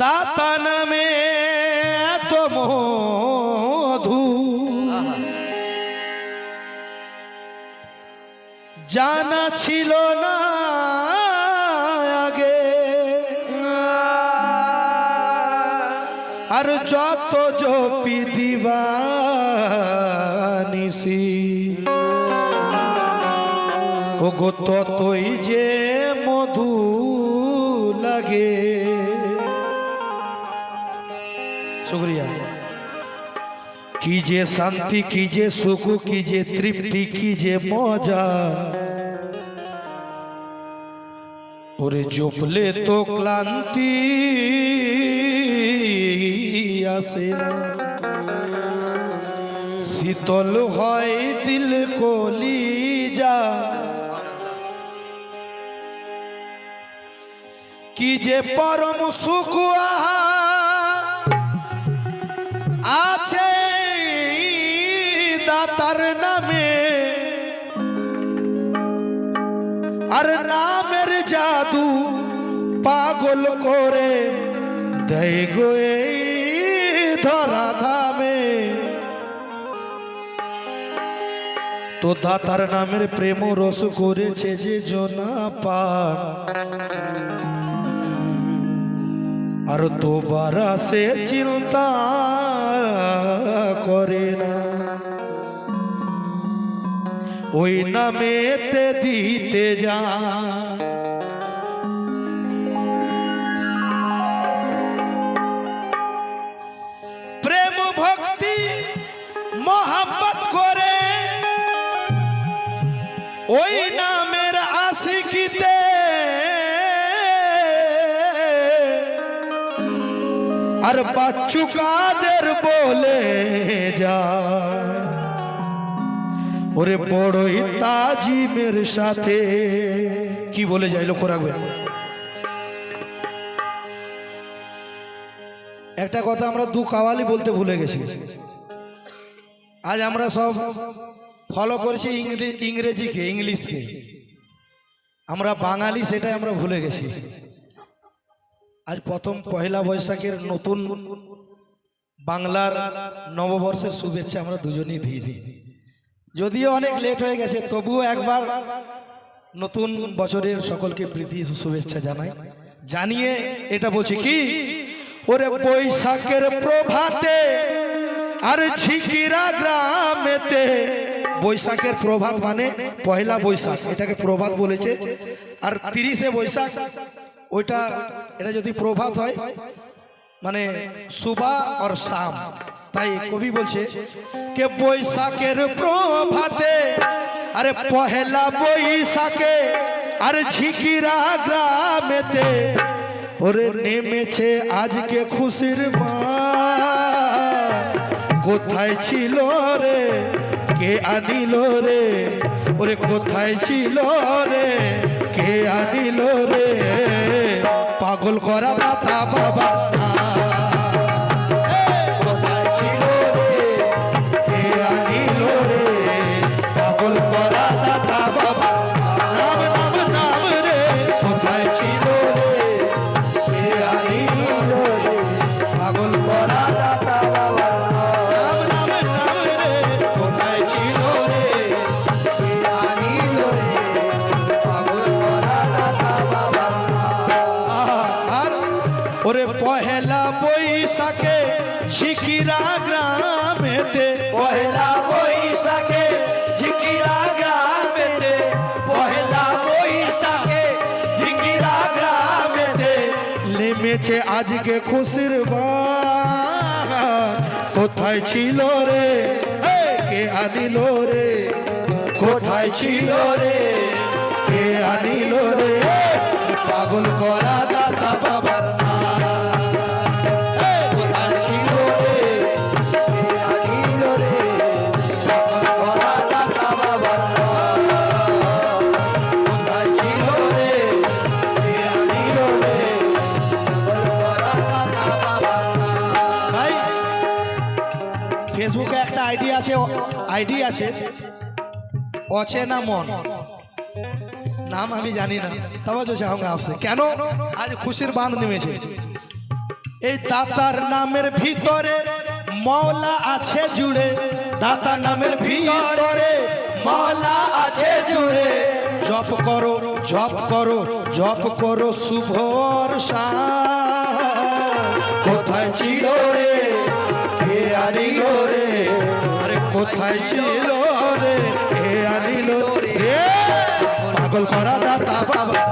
দাতা নামে এত মধু। জানা ছিল না আগে। আর যত জপি দিবানিসি। ও গো ততই যে যে শান্তি, কি যে সুখ, কি যে তৃপ্তি, কি যে মজা। ওরে জপলে তো ক্লান্তি আসে না। শীতল হয় দিল কলি যা কি যে পরম সুখ আছে পাগল করে দেয় গো এই ধরা ধামে। তো দাতার নামের প্রেম রস করেছে যে জনা পান। আর দোবারা সে চিন্তা করে না। ওই নামেতে দিতে যা ওই নামের আশিকিতে আর বাচ্চু কাদের বলে যায়? ওরে বড়ই তাজিমের সাথে। কি বলে যায়, লক্ষ্য রাখবেন একটা কথা আমরা দু কাওয়ালি বলতে ভুলে গেছি। আজ আমরা সব ফলো করেছি ইংরেজিকে, ইংলিশকে। আমরা বাঙালি সেটাই আমরা ভুলে গেছি। আজ প্রথম পহেলা বৈশাখের নতুন বাংলার নববর্ষের শুভেচ্ছা আমরা দুজনেই দিয়ে দিই। যদিও অনেক লেট হয়ে গেছে, তবুও একবার নতুন বছরের সকলকে প্রীতি শুভেচ্ছা জানাই। জানিয়ে এটা বলছি কি? ওরে বৈশাখের প্রভাতে আর ঝিকিরা গ্রামেতে বৈশাখের প্রভাত মানে পয়লা বৈশাখ, এটাকে প্রভাত বলেছে। আর তিরিশে বৈশাখ, ওইটা, এটা যদি প্রভাত হয় মানে সুবা আর শাম। তাই কবি বলছে কে বৈশাখের প্রভাতে, আরে পহেলা বৈশাখে, আরে ঝিকিরা গ্রামেতে, ওরে নেমেছে আজকে খুশির মা কোথায় ছিল রে? কে আনিল রে? ওরে কোথায় ছিল রে? কে আনিল রে? পাগল করা মাথা বাবা ওরে পহেলা বৈশাখে শিকিরা গ্রামেতে। পহেলা বৈশাখে ঝিকিরা গ্রামেতে। পহেলা বৈশাখে ঝিকিরা গ্রামেতে। নেমেছে আজকে খুশির কোথায় ছিল রে? কে আনিল রে? কোথায় ছিল রে? কে আনিল রে? পাগল করা দাদা বাবার আইডি আছে। অচেনা মন। নাম আমি জানি না। তবে তো চাহা আপসে কেন? আজ খুশির বাঁধ নেমেছে। এই দাতার নামের ভিতরে মওলা আছে জুড়ে। দাতার নামের ভিতরে মওলা আছে জুড়ে। জপ করো জপ করো জপ করো শুভর সা কোথায় ছিল কোথায় ছিল রে? কে আনিল রে? পাগল করা দাতা বাবা।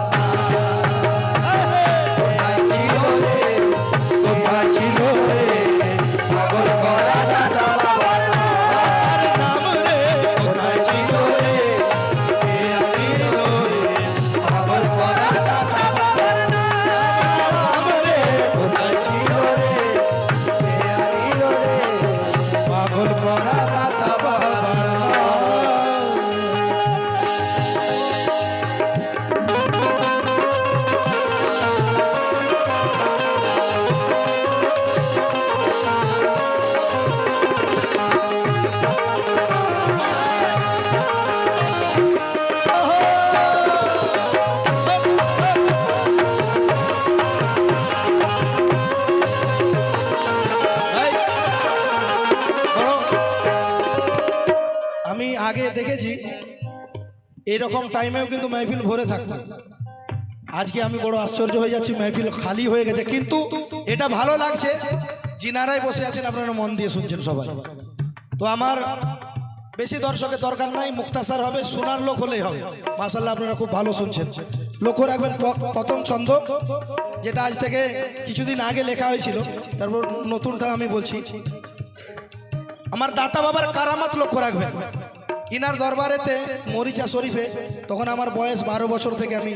এরকম টাইমেও কিন্তু মেহফিল ভরে থাকতো আজকে আমি বড় আশ্চর্য হয়ে যাচ্ছি, মেহফিল খালি হয়ে গেছে। কিন্তু এটা ভালো লাগছে যিনারাই বসে আছেন, আপনারা মন দিয়ে শুনছেন সবাই। তো আমার বেশি দর্শকের দরকার নাই, মুক্তাসার হবে, শোনার লোক হলেই হবে। মাসাল্লাহ আপনারা খুব ভালো শুনছেন। লক্ষ্য রাখবেন প্রথম ছন্দ, যেটা আজ থেকে কিছুদিন আগে লেখা হয়েছিল। তারপর নতুনটা আমি বলছি। আমার দাতা বাবার কারামাত লক্ষ্য রাখবেন। ইনার দরবারেতে মরিচা শরীফে তখন আমার বয়স বারো বছর থেকে আমি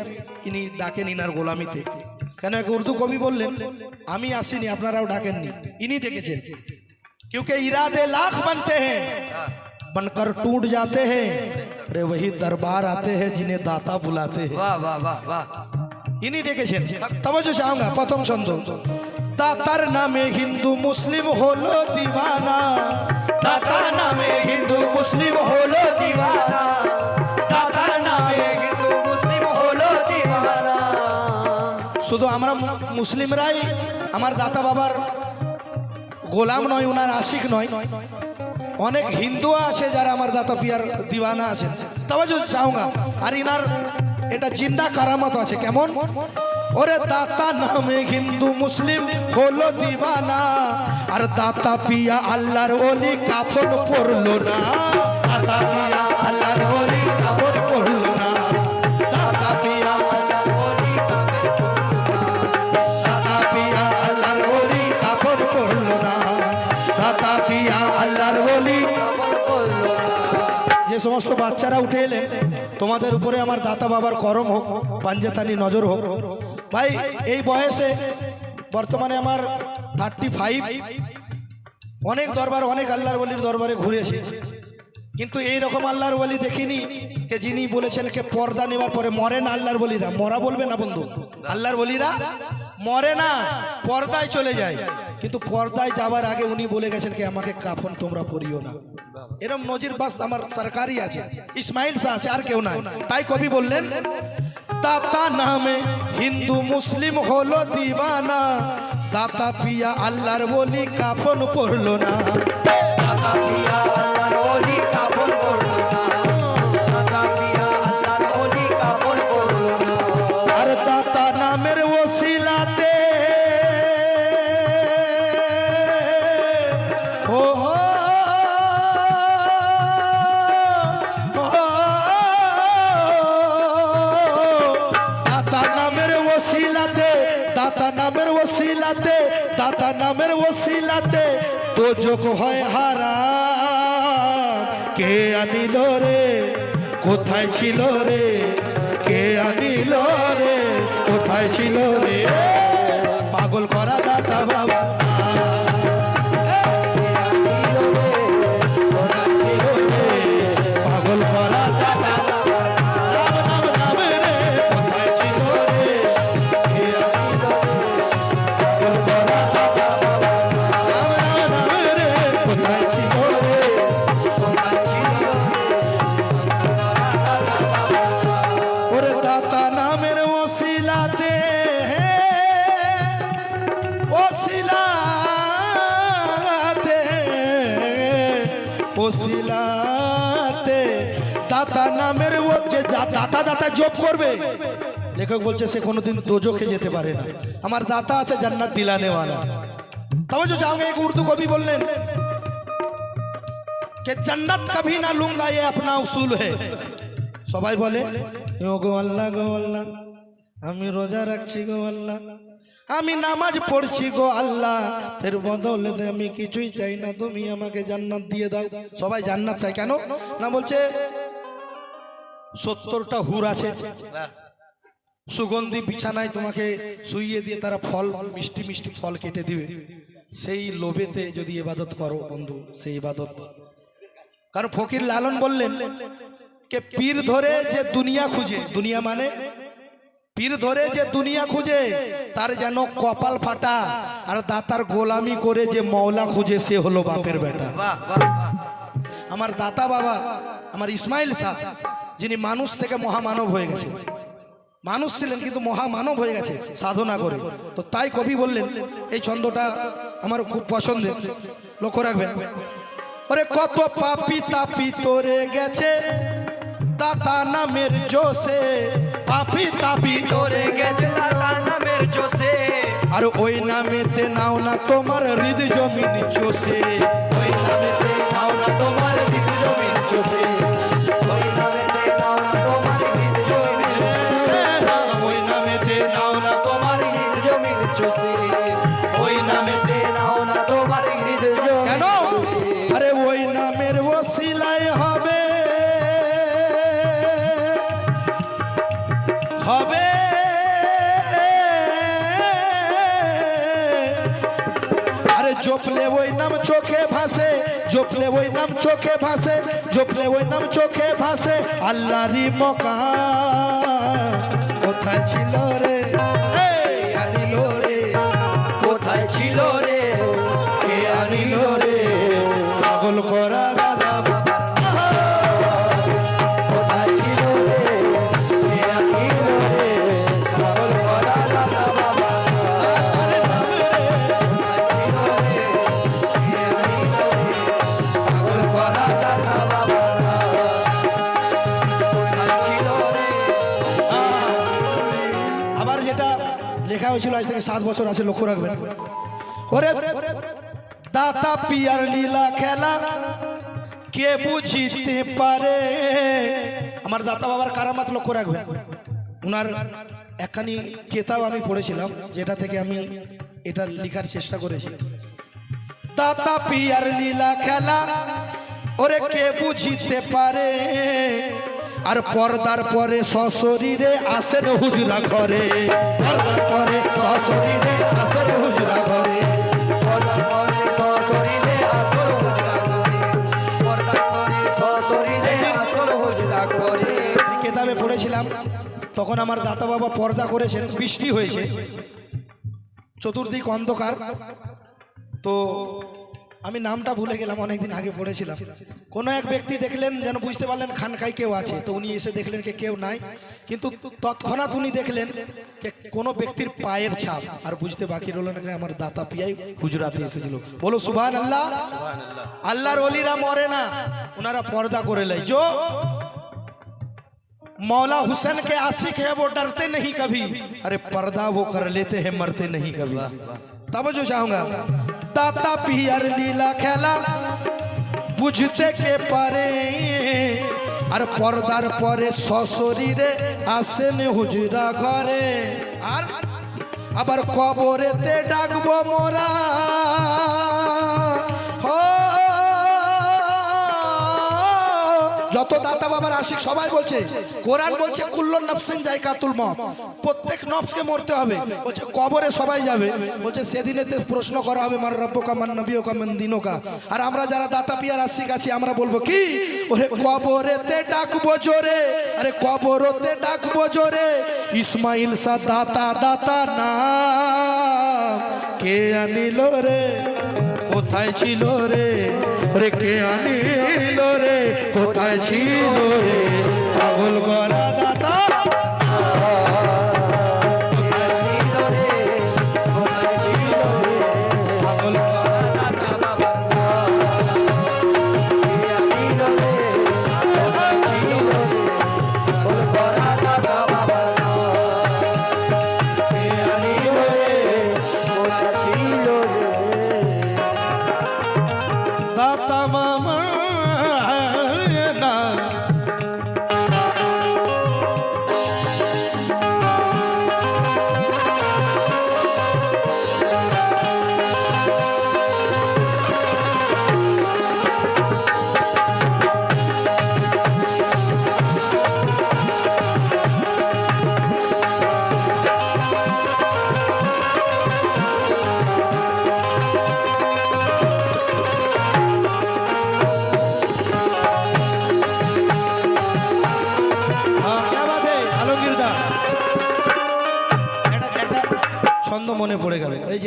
ইনি ডাকেন ইনার গোলামিতে কেন এক উর্দু কবি বললেন আমি আসিনি আপনারাও ডাকেননি ইনি ডেকেছেন क्योंकि इरादे लाख बनते हैं बनकर टूट जाते हैं अरे वही दरबार आते हैं जिन्हें दाता बुलाते हैं বাহ বাহ বাহ বাহ ইনি ডেকেছেন তবে যে চাহঙ্গা প্রথম ছন্দ দাতার নামে হিন্দু মুসলিম হলো দিওয়ানা। দাতা নামে হিন্দু মুসলিম হলো দিওয়ানা। শুধু আমরা মুসলিমরাই, আমার দাতা বাবার গোলাম নয় ওনার আশিক নয়। অনেক হিন্দু আছে যারা আমার দাতা পিয়ার দিওয়ানা আছেন। তবে যদি চাহঙ্গা আর ইনার এটা জিন্দা কারামত আছে, কেমন? ওরে দাতা নামে হিন্দু মুসলিম হলো দিওয়ানা আর দাতা পিয়া আল্লাহর ওলি কাফন পড়ল না। দাতা পিয়া আল্লাহর ওলি কাফন পড়ল না। দাতা পিয়া যে সমস্ত বাচ্চারা উঠে এলেন, তোমাদের উপরে আমার দাতা বাবার করম হোক, পাঞ্জেতানি নজর হোক ভাই, এই বয়সে বর্তমানে আমার থার্টি ফাইভ অনেক দরবার, অনেক আল্লাহর বলির দরবারে ঘুরেছে। কিন্তু এই রকম আল্লাহর বলি দেখিনি কে যিনি বলেছেন কে পর্দা নেওয়ার পরে মরে না আল্লাহর বলিরা মরা বলবে না বন্ধু। আল্লাহর বলিরা মরে না, পর্দায় চলে যায়। কিন্তু পর্দায় যাবার আগে উনি বলে গেছেন কি আমাকে কাফন তোমরা পরিও না। এরম নজির বাস আমার সরকারি আছে। ইসমাইল শাহ আছে, আর কেউ নাই। তাই কবি বললেন দাতা নামে হিন্দু মুসলিম হলো দিবানা। দাতা পিয়া আল্লাহর বলি কাফন পড়ল না। দাতা পিয়া ওসিলাতে, দাতা নামের ওসিলাতে, দাতা নামের ওসিলাতে তো যোগ হয় হারা কে আনিল রে? কোথায় ছিল রে? কে আনিল রে? কোথায় ছিল রে? পাগল করা দাতা বাবা। ওসিলাতে দাতা নামের হচ্ছে দাতা দাতা জব করবে। লেখক বলছে, সে কোনোদিন তোজোখে যেতে পারে না। আমার দাতা আছে জান্নাত দিলানে নেওয়ালা তবে যে আমাকে এক উর্দু কবি বললেন, কে জান্নাত কভি না লুঙ্গা, এ আপনা উসুল হে। সবাই বলে গো আল্লাহ গো আল্লাহ, আমি রোজা রাখছি গো আল্লাহ। আমি নামাজ পড়ছি গো আল্লাহ। এর বদলে আমি কিছুই চাই না, তুমি আমাকে জান্নাত দিয়ে দাও। সবাই জান্নাত চাই কেন? না বলছে, সত্তরটা হুর আছে। সুগন্ধি বিছানায় তোমাকে শুইয়ে দিয়ে তারা ফল, মিষ্টি মিষ্টি ফল কেটে দিবে। সেই লোভেতে যদি ইবাদত করো বন্ধু, সেই ইবাদত। কারণ ফকির লালন বললেন, কে পীর ধরে যে দুনিয়া খুঁজে, দুনিয়া মানে পীর ধরে যে দুনিয়া খুঁজে, তার যেন কপাল ফাটা। আর দাতার গোলামি করে যে মওলা খুঁজে, সে হলো বাপের বেটা। আমার দাতা বাবা, আমার ইসমাইল শাহ যিনি মানুষ থেকে মহামানব হয়ে গেছে। মানুষ ছিলেন কিন্তু মহামানব হয়ে গেছে, সাধনা করে। তো তাই কবি বললেন, এই ছন্দটা আমার খুব পছন্দের। লক্ষ্য রাখবেন। ওরে কত পাপি তাপি তোরে গেছে, দাতা নামের জোসে। পাপি তাপি। তোরে গেছে নামের জোসে আর ওই নামেতে নাও না তোমার হৃদ জমিন চষে। ওই নামেতে জপলে ওই নাম চোখে ভাসে, জপলে ওই নাম চোখে ভাসে, জপলে ওই নাম চোখে ভাসে। আল্লাহরই মকা, কোথায় ছিল রে? আনিল রে, কোথায় ছিল রে? হয়েছিল আজ থেকে সাত বছর আছে, লক্ষ্য রাখবেন। ওরে দাতা পিয়ার লীলা খেলা, কে বুঝিতে পারে? আমার দাতা বাবার কারামাত লক্ষ্য রাখবেন। ওনার একখানি কেতাব আমি পড়েছিলাম, যেটা থেকে আমি এটা লেখার চেষ্টা করেছি। দাতা পিয়ার লীলা খেলা, ওরে কে বুঝিতে পারে? আর পর্দার পরে সশরীরে আসেন হুজরা ঘরে। পর্দার পরে সশরীরে আসেন হুজরা ঘরে। কেতাবে পড়েছিলাম, তখন আমার দাতা বাবা পর্দা করেছেন, বৃষ্টি হয়েছে। চতুর্দিক অন্ধকার। তো আমি নামটা ভুলে গেলাম, অনেকদিন আগে পড়েছিলাম। কোনো এক ব্যক্তি দেখলেন যেন বুঝতে পারলেন খানকায় কেউ আছে তো উনি এসে দেখলেন কে কেউ নাই কিন্তু তৎক্ষণাৎ উনি দেখলেন যে কোনো ব্যক্তির পায়ের ছাপ আর বুঝতে বাকি রইল না যে আমার দাতা পিয়াই গুজরাতে এসেছিল বলো সুভান আল্লাহ আল্লাহর অলিরা মরে না ওনারা পর্দা করে লাই जो मौला हुसैन के आशिक है वो डरते नहीं कभी अरे पर्दा वो कर लेते हैं मरते नहीं कभी तब जो चाहूंगा दाता पियर लीला खेला বুঝতে কে পারে? আর পর্দার পরে সশরীরে আসেন হুজরা ঘরে। আর আবার কবরেতে ডাকবো মোরা। যত দাতা বাবার আশিক সবাই বলছে, কোরআন বলছে কুল্লন নফসিন জায়কাতুল মত প্রত্যেক নফসকে মরতে হবে। বলছে, কবরে সবাই যাবে। বলছে সেদিনেতে প্রশ্ন করা হবে মার রব্বকা, মান নবিয়কা, মান দিনকা। আর আমরা যারা দাতা পিয়ার আশিক আছি, আমরা বলব কি? ওরে কবরেতে ডাকবো জোরে। আরে কবরতে ডাকবো জোরে। ইসমাইল সা দাতা দাতা না। কে আনিল রে? কোথায় ছিল রে? রে কে আনিল কোথায় ছিল রে? পাগল করা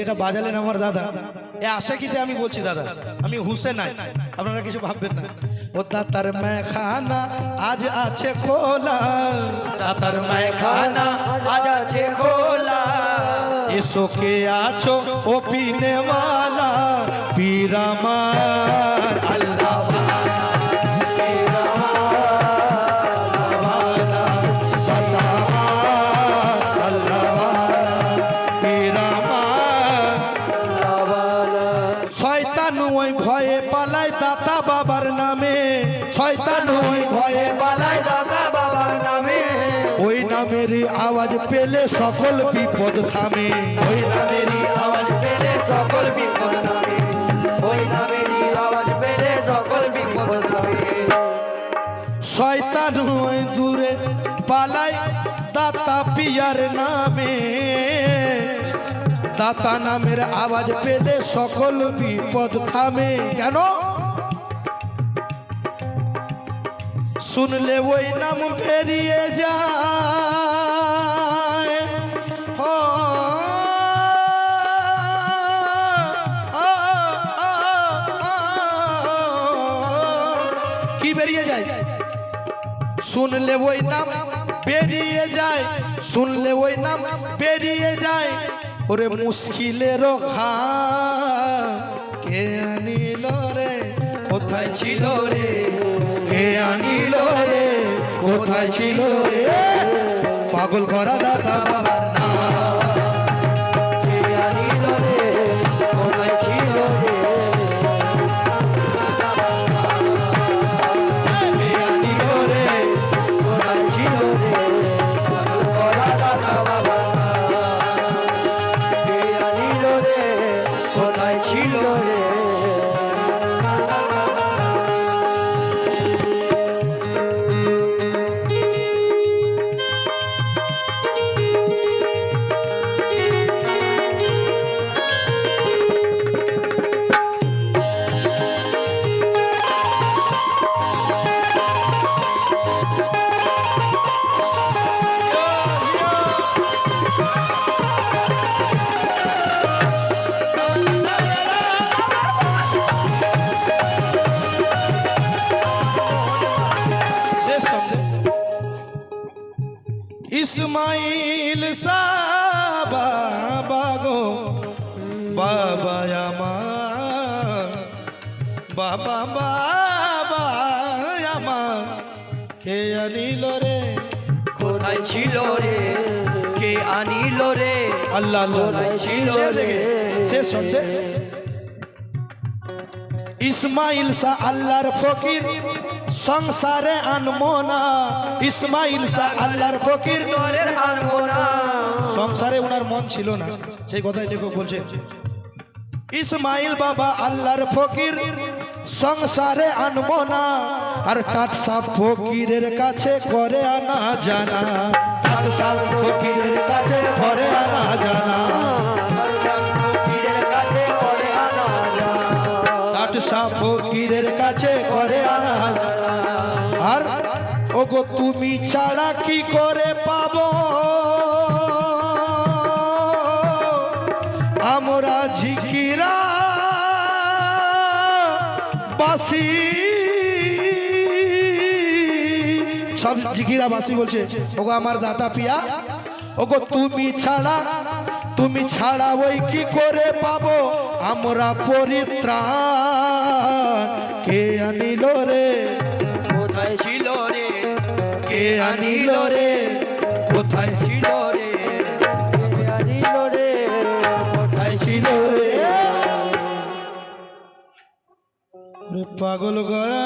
যেটা বাজালেন আমার দাদা। এ আশা কিতে আমি বলছি, দাদা? আমি হুসে নাই আপনারা কিছু ভাববেন না। ও দাতার মায়খানা আজ আছে খোলা। দাতার মায়খানা আজ আছে খোলা। এসো কে আছো ও পিনে वाला শয়তান ওই ভয়ে পালায় দাতা বাবার নামে। শয়তান ওই ভয়ে পালায় দাদা বাবার নামে। ওই নামের আওয়াজ পেলে সকল বিপদ থামে। ওই নামেরই আওয়াজ পেলে সকল বিপদ শয়তান ওই দূরে পালায় দাতা পিয়ার নামে। দাতা নামের আওয়াজ পেলে সকল বিপদ থামে। কেন? শুনলে ওই নাম আ, আ, কি বেরিয়ে যায়? শুনলে ওই নাম বেরিয়ে যায়। শুনলে ওই নাম বেরিয়ে যায়। ওরে মুশকিলের খা কে আনিল রে? কোথায় ছিল রে? কে আনিল রে? কোথায় ছিল রে? পাগল করা দাদা বাবার ছিল শেষ ইসমাইল শাহ আল্লাহর ফকির সংসারে আনমো না ইসমাইল শাহ আল্লাহর ফকির সংসারে ওনার মন ছিল না সেই কথাই লেখক বলছেন ইসমাইল বাবা আল্লাহর ফকির সংসারে আনব না আর টাটসা ফকিরের কাছে করে আনা জানা। টাটসা ফকিরের কাছে করে আনা জানা। টাটসা ফকিরের কাছে করে আনা আর ওগো তুমি ছাড়া কি করে পাবো? আমরা ঝিকিরা বাসি সব ঝিকিরা বাসি বলছে ওগো আমার দাতা পিয়া ওগো তুমি ছাড়া তুমি ছাড়া ওই কি করে পাবো? আমরা পরিত্রাণ কে আনিল রে? কোথায় ছিল রে? কে আনিল রে? কোথায় ছিল রে? কে আনিল রে? কোথায় ছিল রে? পাগল গড়া